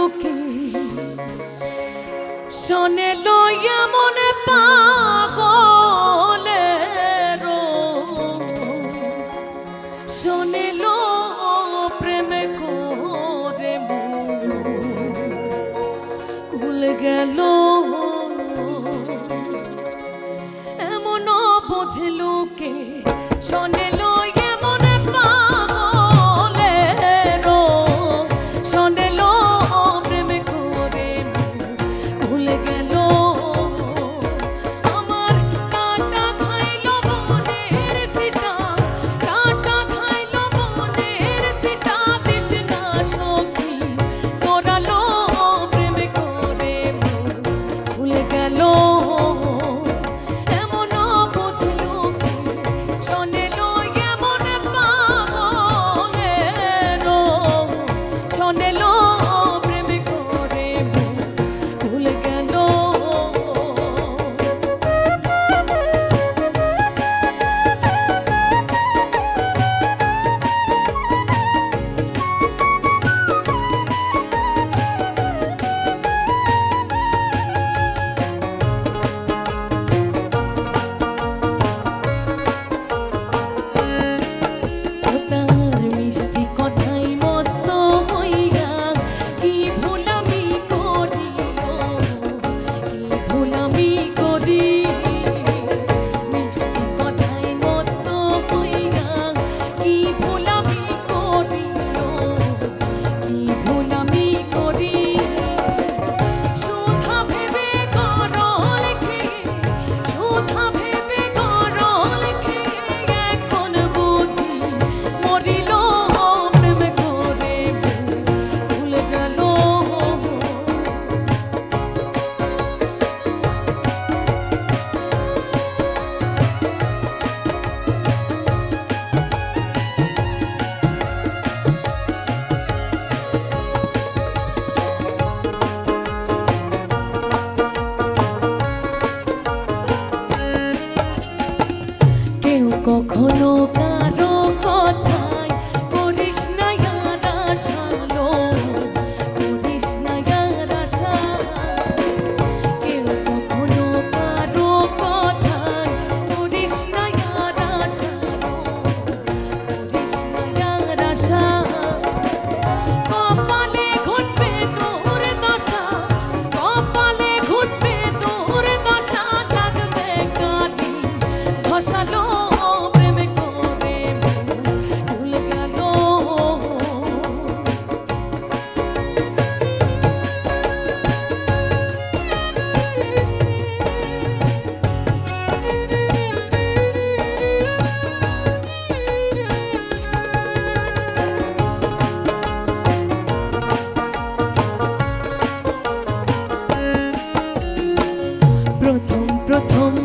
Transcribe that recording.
লোকে। শোনে লইয়া মনে পাগলের। শোনে লো প্রেম করে কুল গেল। এমন বোঝে লোকে কখনো প্রথম